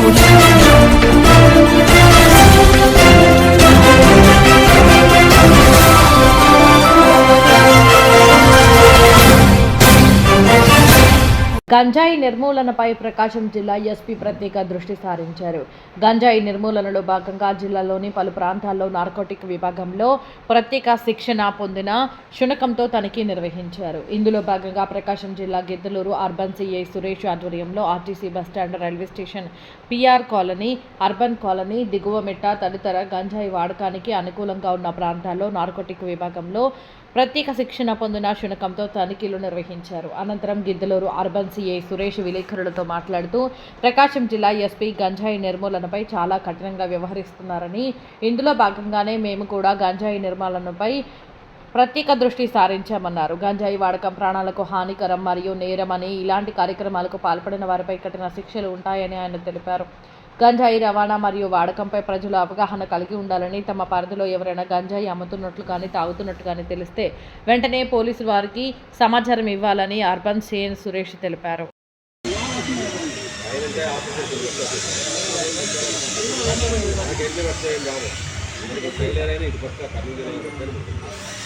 Saúde. గంజాయి నిర్మూలనపై ప్రకాశం జిల్లా ఎస్పీ ప్రత్యేక దృష్టి సారించారు. గంజాయి నిర్మూలనలో భాగంగా జిల్లాలోని పలు ప్రాంతాల్లో నార్కోటిక్ విభాగంలో ప్రత్యేక శిక్షణ పొందిన శునకంతో తనిఖీ నిర్వహించారు. ఇందులో భాగంగా ప్రకాశం జిల్లా గిద్దలూరు అర్బన్ సిఐ సురేష్ ఆధ్వర్యంలో RTC bus stand railway station PR colony urban colony Diguvamitta తదితర గంజాయి వాడకానికి అనుకూలంగా ఉన్న ప్రాంతాల్లో నార్కోటిక్ విభాగంలో ప్రత్యేక శిక్షణ పొందిన శునకంతో తనిఖీలు నిర్వహించారు. అనంతరం గిద్దలూరు అర్బన్ సిఐ సురేష్ విలేకరులతో మాట్లాడుతూ ప్రకాశం జిల్లా ఎస్పీ గంజాయి నిర్మూలనపై చాలా కఠినంగా వ్యవహరిస్తున్నారని ఇందులో భాగంగానే మేము కూడా గంజాయి నిర్మూలనపై ప్రత్యేక దృష్టి సారించామన్నారు. గంజాయి వాడకం ప్రాణాలకు హానికరం మరియు నేరమని ఇలాంటి కార్యక్రమాలకు పాల్పడిన వారిపై కఠిన శిక్షలు ఉంటాయని ఆయన తెలిపారు. గంజాయి రవాణా మరియు వాడకంపై ప్రజలు అవగాహన కలిగి ఉండాలని తమ పరిధిలో ఎవరైనా గంజాయి అమ్ముతున్నట్లు కానీ తాగుతున్నట్లు కానీ తెలిస్తే వెంటనే పోలీసు వారికి సమాచారం ఇవ్వాలని అర్బన్ సేన్ సురేష్ తెలిపారు. నా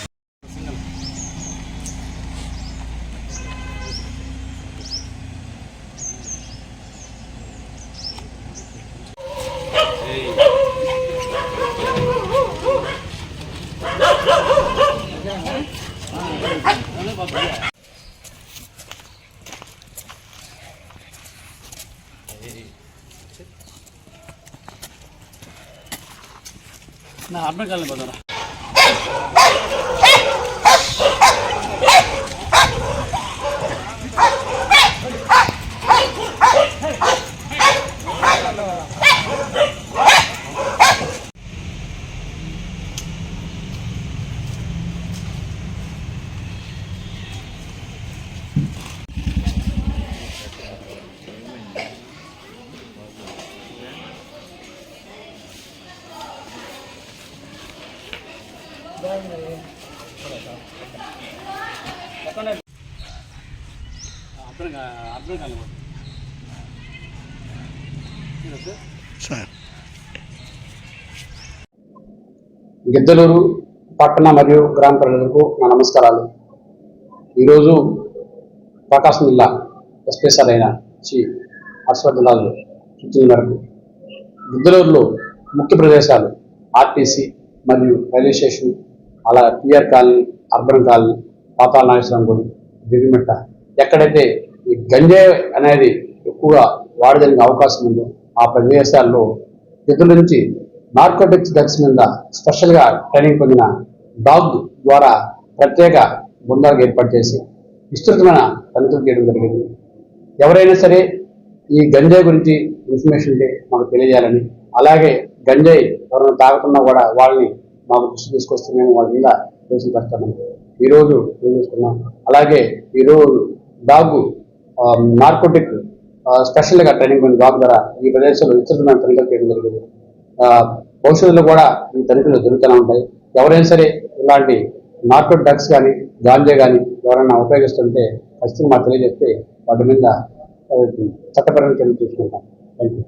நான் அப்படி காலையில் பார்த்தா సార్ గిద్దలూరు పట్టణ మరియు గ్రామ ప్రజలకు నా నమస్కారాలు. ఈరోజు ప్రకాశం జిల్లా ఎస్పీ సార్ అయిన శ్రీ హర్షవర్ధనాలు సూచన మేరకు గిద్దలూరులో ముఖ్య ప్రదేశాలు ఆర్టీసీ మరియు రైల్వే స్టేషన్ అలా TR colony urban colony Patala Nageshwaram గుడి దిగుమెట్ట ఎక్కడైతే ఈ గంజాయి అనేది ఎక్కువగా వాడడానికి అవకాశం ఉందో ఆ ప్రదేశాల్లో ఇతరుల నుంచి నార్కోటిక్స్ డ్రగ్స్ మీద స్పెషల్గా ట్రైనింగ్ పొందిన డాగ్ ద్వారా ప్రత్యేక బృందాలకు ఏర్పాటు చేసి విస్తృతమైన తనిఖీలు చేయడం జరిగింది. ఎవరైనా సరే ఈ గంజాయి గురించి ఇన్ఫర్మేషన్ ఉంటే మనకు తెలియజేయాలని అలాగే గంజాయి ఎవరైనా తాగుతున్నా కూడా వాళ్ళని మాకు దృష్టి తీసుకొస్తే మేము వాళ్ళ మీద కేసులు పెడతామని ఈరోజు ఏం చేసుకున్నాం అలాగే ఈరోజు డాగ్ నార్కోటిక్ స్పెషల్గా ట్రైనింగ్ పొందిన డాగ్ ద్వారా ఈ ప్రదేశంలో విస్తృతమైన తనిఖీలు చేయడం జరిగింది. భవిష్యత్తులో కూడా ఈ తనిఖీలు జరుగుతూనే ఉంటాయి. ఎవరైనా సరే ఇలాంటి నార్కో డ్రగ్స్ కానీ గాంజా కానీ ఎవరైనా ఉపయోగిస్తుంటే ఖచ్చితంగా మాకు తెలియజేస్తే వాటి మీద చట్టపరమైన చర్యలు తీసుకుంటాం. Thank you